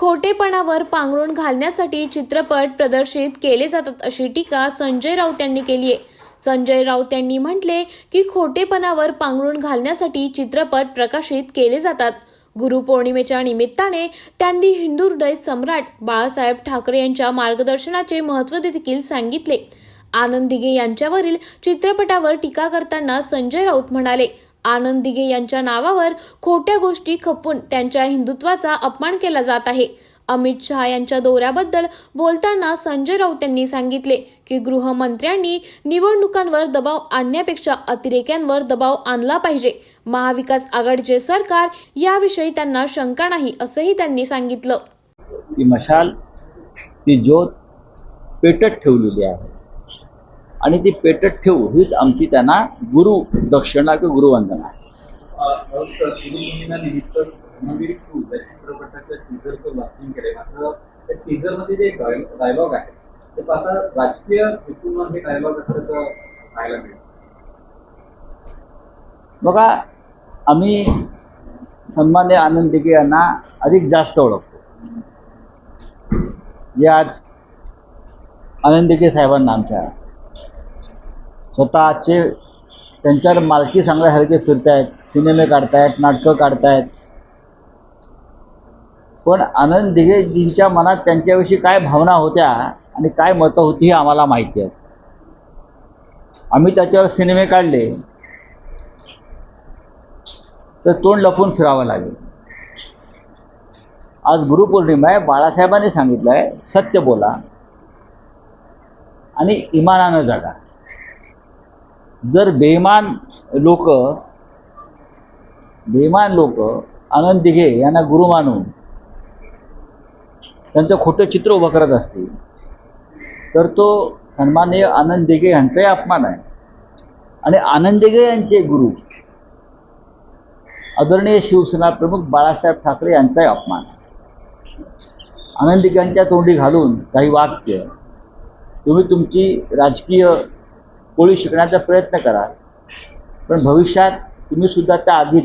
खोटेपणावर पांघरून घालण्यासाठी चित्रपट प्रदर्शित केले जातात अशी टीका संजय राऊत यांनी केली आहे. संजय राऊत यांनी म्हटले की खोटेपणावर पांघरून घालण्यासाठी चित्रपट प्रकाशित केले जातात. गुरुपौर्णिमेच्या निमित्ताने त्यांनी हिंदू हृदय सम्राट बाळासाहेब ठाकरे यांच्या मार्गदर्शनाचे महत्त्व देखील सांगितले. आनंद दिघे यांच्यावरील चित्रपटावर टीका करताना संजय राऊत म्हणाले आनंद दिघे यांच्या नावावर खोट्या गोष्टी खपून त्यांच्या हिंदुत्वाचा अपमान केला जात आहे. अमित शहा यांच्या दौऱ्याबद्दल बोलताना संजय राऊत यांनी सांगितले की गृहमंत्र्यांनी निवडणुकांवर दबाव आणण्यापेक्षा अतिरेक्यांवर दबाव आणला पाहिजे. महाविकास आघाडीचे सरकार याविषयी त्यांना शंका नाही असंही त्यांनी सांगितलं. ती मशाल ती ज्योत पेटत ठेवलेली आहे. आणि ती पेटत ठेवू हीच आमची त्यांना गुरु दक्षिणा किंवा गुरुवंदना आहे डायलॉग आहे ते पाहता राजकीय हेतून हे डायलॉग असल्याचं पाहायला मिळतं बघा आम्ही सन्मान्य आनंद दिघे यांना अधिक जास्त ओळखतो. जे आज आनंद दिघे साहेबांना आमच्या स्वतःचे त्यांच्यावर मालकी सांगण्यासारखे फिरतायत सिनेमे काढतायत नाटकं काढतायत. पण आनंद दिघेजींच्या मनात त्यांच्याविषयी काय भावना होत्या आणि काय मतं होती हे आम्हाला माहिती आहे. आम्ही त्याच्यावर सिनेमे काढले. तर तोंड लपून फिरावं लागेल. आज गुरुपौर्णिमा आहे बाळासाहेबांनी सांगितलं आहे सत्य बोला आणि इमानानं जगा. जर बेमान लोक बेमान लोक आनंद दिघे यांना गुरु मानून त्यांचं खोटं चित्र उभं करत असतील तर तो सन्माननीय आनंद दिघे यांचाही अपमान आहे. आणि आनंद दिघे यांचे गुरु आदरणीय शिवसेना प्रमुख बाळासाहेब ठाकरे यांचाही अपमान आनंदिकांच्या तोंडी घालून काही वाक्य तुम्ही तुमची राजकीय पोळी शिकण्याचा प्रयत्न करा. पण भविष्यात तुम्ही सुद्धा त्या आधीच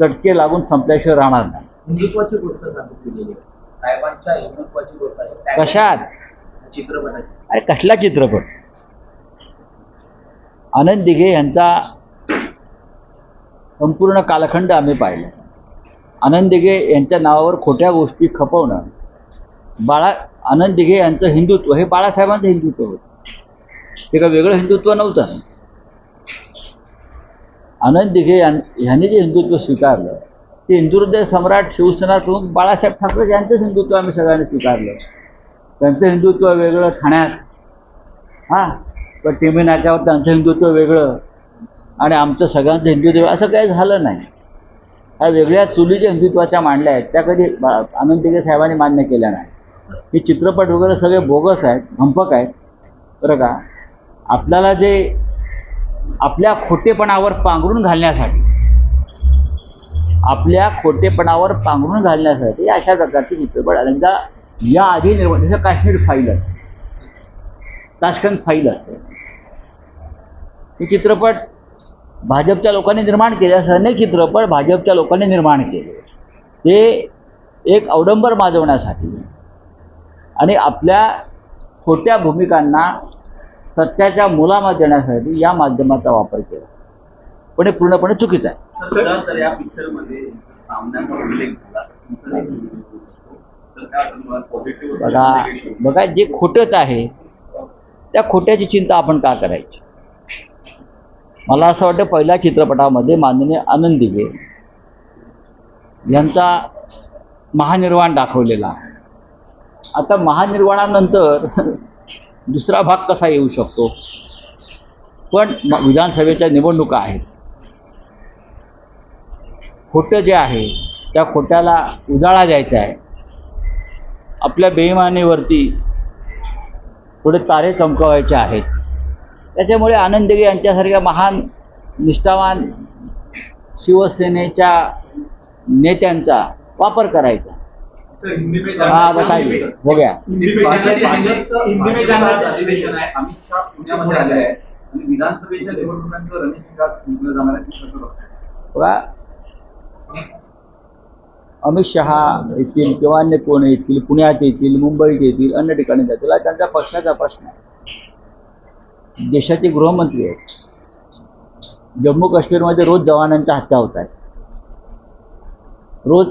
चटके लागून संपल्याशिवाय राहणार नाही. हिंदुत्वाची गोष्ट सांगितलेली आहे साहेबांच्या हिंदुत्वाची गोष्ट आहे. त्या कशात? चित्रपटाची अरे कसला चित्रपट? आनंद दिघे यांचा संपूर्ण कालखंड आम्ही पाहिला. आनंद दिघे यांच्या नावावर खोट्या गोष्टी खपवणं. बाळा आनंद दिघे यांचं हिंदुत्व हे बाळासाहेबांचं हिंदुत्व होतं. ते का वेगळं हिंदुत्व नव्हतं. आनंद दिघे यां ह्यांनी जे हिंदुत्व स्वीकारलं ते हिंदुहृदय सम्राट शिवसेना प्रमुख बाळासाहेब ठाकरे यांचंच हिंदुत्व आम्ही सगळ्यांनी स्वीकारलं. त्यांचं हिंदुत्व वेगळं ठाण्यात. हां पण टीमी नाक्यावर त्यांचं हिंदुत्व वेगळं. आणि आमचं सगळ्यांचं हिंदुत्व असं काही झालं नाही. ह्या वेगळ्या चुलीच्या हिंदुत्वाच्या मांडल्या आहेत. त्या कधी आनंद दिघे साहेबांनी मान्य केल्या नाही. हे चित्रपट वगैरे सगळे बोगस आहेत भंपक आहेत. बरं का? आपल्याला जे आपल्या खोटेपणावर पांघरून घालण्यासाठी आपल्या खोटेपणावर पांघरून घालण्यासाठी अशा प्रकारचे चित्रपट अनेकदा या आधी निर्माण जसं काश्मीर फाईल असते ताशकंद फाईल असते हे चित्रपट भाजपच्या लोकांनी निर्माण केले असे अनेक चित्रपट भाजपच्या लोकांनी निर्माण केले. ते एक अवडंबर माजवण्यासाठी आणि आपल्या खोट्या भूमिकांना सत्याच्या मुलामध्ये देण्यासाठी या माध्यमाचा वापर केला. पण हे पूर्णपणे चुकीचं आहे. या बघा बघा जे खोटंच आहे त्या खोट्याची चिंता आपण का करायची? मला असं वाटतं पहिल्या चित्रपटामध्ये माननीय आनंद दिघे यांचा महानिर्वाण दाखवलेला आता महानिर्वाणानंतर दुसरा भाग कसा येऊ शकतो? पण विधानसभेच्या निवडणुका आहेत. खोटं जे आहे त्या खोट्याला उजाळा द्यायचा आहे. आपल्या बेईमानीवरती थोडे तारे चमकवायचे आहेत. त्याच्यामुळे आनंदगे यांच्यासारख्या महान निष्ठावान शिवसेनेच्या नेत्यांचा वापर करायचा. हिंदी में हा बताइए हो गया हिंदी में जाण्याचं अधिवेशन आहे अमित शहा पुण्यामध्ये आले आहे आणि विधानसभेच्या निवडणुकांचं रणशिंगात जिंकलं जाणार आहे? बघा. अमित शहा येतील किंवा अन्य कोण येतील पुण्यात येतील मुंबईत येतील अन्य ठिकाणी जातील हा त्यांचा पक्षाचा प्रश्न आहे. देशाचे गृहमंत्री आहेत. जम्मू काश्मीरमध्ये रोज जवानांच्या हत्या होत आहेत. रोज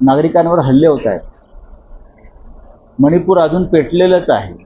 नागरिकांवर हल्ले होत आहेत. मणिपूर अजून पेटलेलंच आहे.